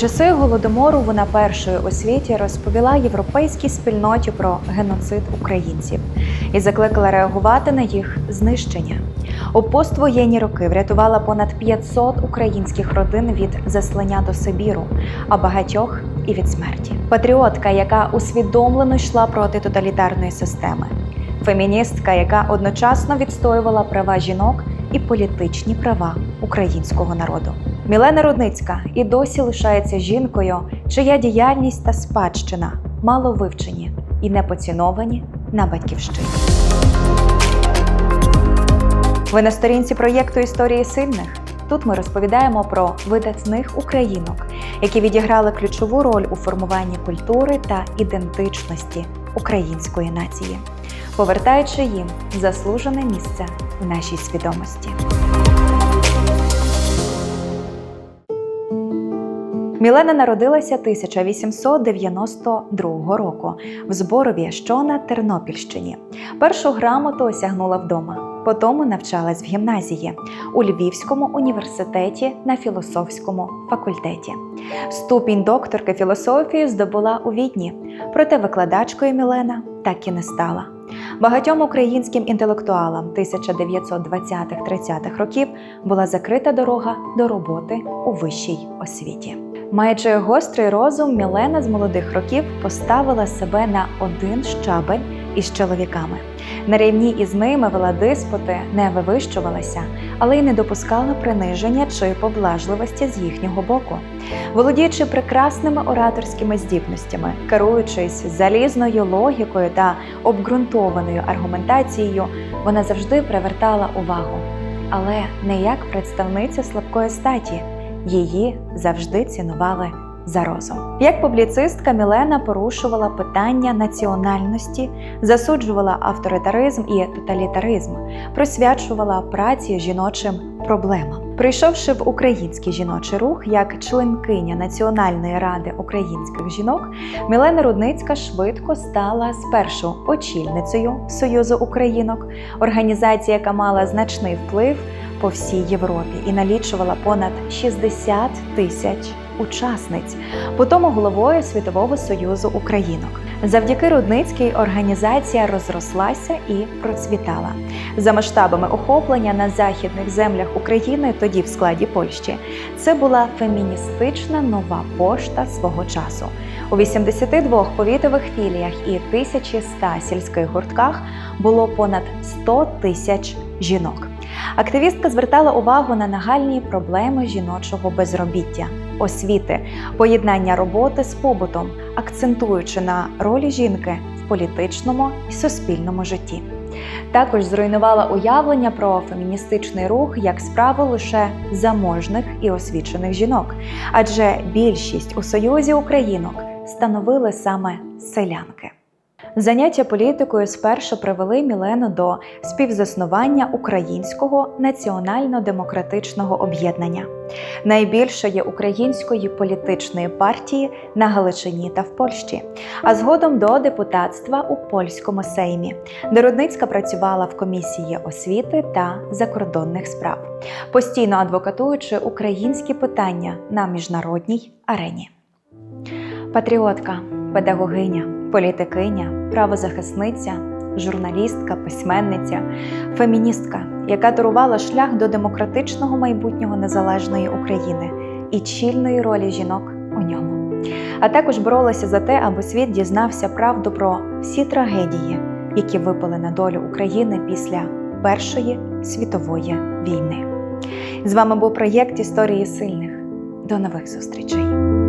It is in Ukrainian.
часи голодомору вона першою у світі розповіла європейській спільноті про геноцид українців і закликала реагувати на їх знищення. У поствоєнні роки врятувала понад 500 українських родин від заслання до Сибіру, а багатьох і від смерті. Патріотка, яка усвідомлено йшла проти тоталітарної системи, феміністка, яка одночасно відстоювала права жінок і політичні права українського народу. Мілена Рудницька і досі лишається жінкою, чия діяльність та спадщина мало вивчені і не поціновані на батьківщині. Ви на сторінці проєкту Історії сильних. Тут ми розповідаємо про видатних українок, які відіграли ключову роль у формуванні культури та ідентичності української нації, повертаючи їм заслужене місце в нашій свідомості. Мілена народилася 1892 року в Зборові, що на Тернопільщині. Першу грамоту осягнула вдома. Потім навчалась в гімназії у Львівському університеті на філософському факультеті. Ступінь докторки філософії здобула у Відні, проте викладачкою Мілена так і не стала. Багатьом українським інтелектуалам 1920-30-х років була закрита дорога до роботи у вищій освіті. Маючи гострий розум, Мілена з молодих років поставила себе на один щабель із чоловіками. На рівні із ними вела диспути, не вивищувалася, але й не допускала приниження чи поблажливості з їхнього боку. Володіючи прекрасними ораторськими здібностями, керуючись залізною логікою та обґрунтованою аргументацією, вона завжди привертала увагу, але не як представниця слабкої статі. Її завжди цінували за розум. Як публіцистка Мілена порушувала питання національності, засуджувала авторитаризм і тоталітаризм, присвячувала праці жіночим проблемам. Прийшовши в український жіночий рух як членкиня Національної ради українських жінок, Мілена Рудницька швидко стала спершу очільницею Союзу Українок, організація, яка мала значний вплив по всій Європі і налічувала понад 60 тисяч учасниць, потім головою Світового союзу українок. Завдяки Рудницькій організація розрослася і процвітала за масштабами охоплення на західних землях України, тоді в складі Польщі. Це була феміністична нова пошта свого часу. У 82 повітових філіях і 1100 сільських гуртках було понад 100 тисяч жінок. Активістка звертала увагу на нагальні проблеми жіночого безробіття, освіти, поєднання роботи з побутом, акцентуючи на ролі жінки в політичному і суспільному житті. Також зруйнувала уявлення про феміністичний рух як справу лише заможних і освічених жінок, адже більшість у Союзі українок становили саме селянки. Заняття політикою спершу привели Мілену до співзаснування Українського національно-демократичного об'єднання, найбільшої української політичної партії на Галичині та в Польщі, а згодом до депутатства у польському сеймі, де Рудницька працювала в комісії освіти та закордонних справ, постійно адвокатуючи українські питання на міжнародній арені. Патріотка, педагогиня, політикиня, правозахисниця, журналістка, письменниця, феміністка, яка дарувала шлях до демократичного майбутнього незалежної України і чільної ролі жінок у ньому. А також боролася за те, аби світ дізнався правду про всі трагедії, які випали на долю України після Першої світової війни. З вами був проєкт Історії сильних. До нових зустрічей!